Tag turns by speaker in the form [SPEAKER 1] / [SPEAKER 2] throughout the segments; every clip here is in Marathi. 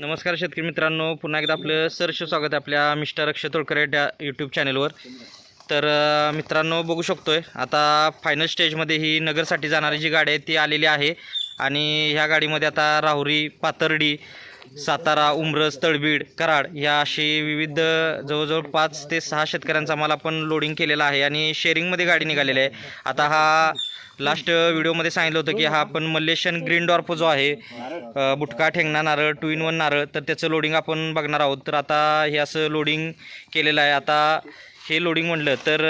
[SPEAKER 1] नमस्कार शेतकरी मित्रांनो पुन्हा एकदा आपलं सरश स्वागत आहे आपल्या मिस्टर अक्षय तोडकर डॅ यूट्यूब चॅनलवर तर मित्रांनो बघू शकतोय आता फायनल स्टेजमध्ये ही नगरसाठी जाणारी जी गाडी आहे ती आलेली आहे. आणि ह्या गाडीमध्ये आता राहुरी पातर्डी सातारा उमरस तळबीड कराड या अशी विविध जवळजवळ पाच ते सहा शेतकऱ्यांचा माल आपण लोडिंग केलेला आहे. आणि शेअरिंगमध्ये गाडी निघालेली आहे. आता हा लास्ट व्हिडिओमध्ये सांगितलं होतं की हा आपण मलेशियन ग्रीन डॉर्फ जो आहे बुटका ठेंगणा नारळ टू इन वन नारळ तर त्याचं लोडिंग आपण बघणार आहोत. तर आता हे असं लोडिंग केलेलं आहे. आता हे लोडिंग म्हटलं तर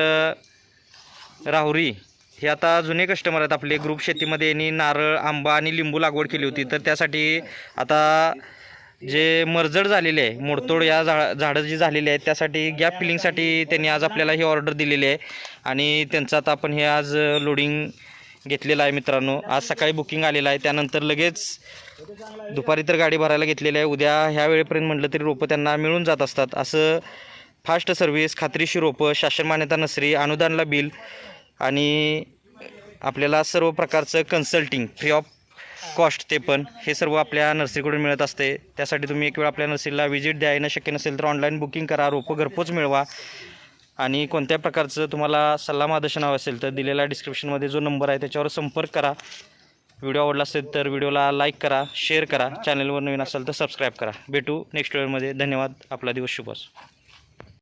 [SPEAKER 1] राहुरी हे आता जुने कस्टमर आहेत. आपले ग्रुप शेतीमध्ये यांनी नारळ आंबा आणि लिंबू लागवड केली होती. तर त्यासाठी आता जे मरजड झालेले आहे मोडतोड या झा झाडं जी झालेली आहेत त्यासाठी गॅप फिलिंगसाठी त्यांनी आज आपल्याला ही ऑर्डर दिलेली आहे. आणि त्यांचं आता आपण हे आज लोडिंग घेतलेला आहे मित्रांनो. आज सकाळी बुकिंग आलेलं आहे. त्यानंतर लगेच दुपारी तर गाडी भरायला घेतलेली आहे. उद्या ह्या वेळेपर्यंत म्हटलं तरी रोपं त्यांना मिळून जात असतात. असं फास्ट सर्व्हिस खात्रीशी रोपं शासन मान्यता नसरी अनुदानला बिल आणि आपल्याला सर्व प्रकारचं कन्सल्टिंग फ्री ऑफ कॉस्ट ते पण हे सर्व आपल्या नर्सरीकडून मिळत असते. त्यासाठी तुम्ही एक वेळ आपल्या नर्सरीला व्हिजिट द्या. येणं शक्य नसेल तर ऑनलाईन बुकिंग करा. रोपं घरपोच मिळवा. आणि कोणत्या प्रकारचं तुम्हाला सल्ला मार्गदर्शन हवं असेल तर दिलेल्या डिस्क्रिप्शनमध्ये जो नंबर आहे त्याच्यावर संपर्क करा. व्हिडिओ आवडला असेल तर व्हिडिओला लाईक करा शेअर करा. चॅनलवर नवीन असेल तर सबस्क्राईब करा. भेटू नेक्स्ट वेळमध्ये धन्यवाद. आपला दिवस शुभ असो.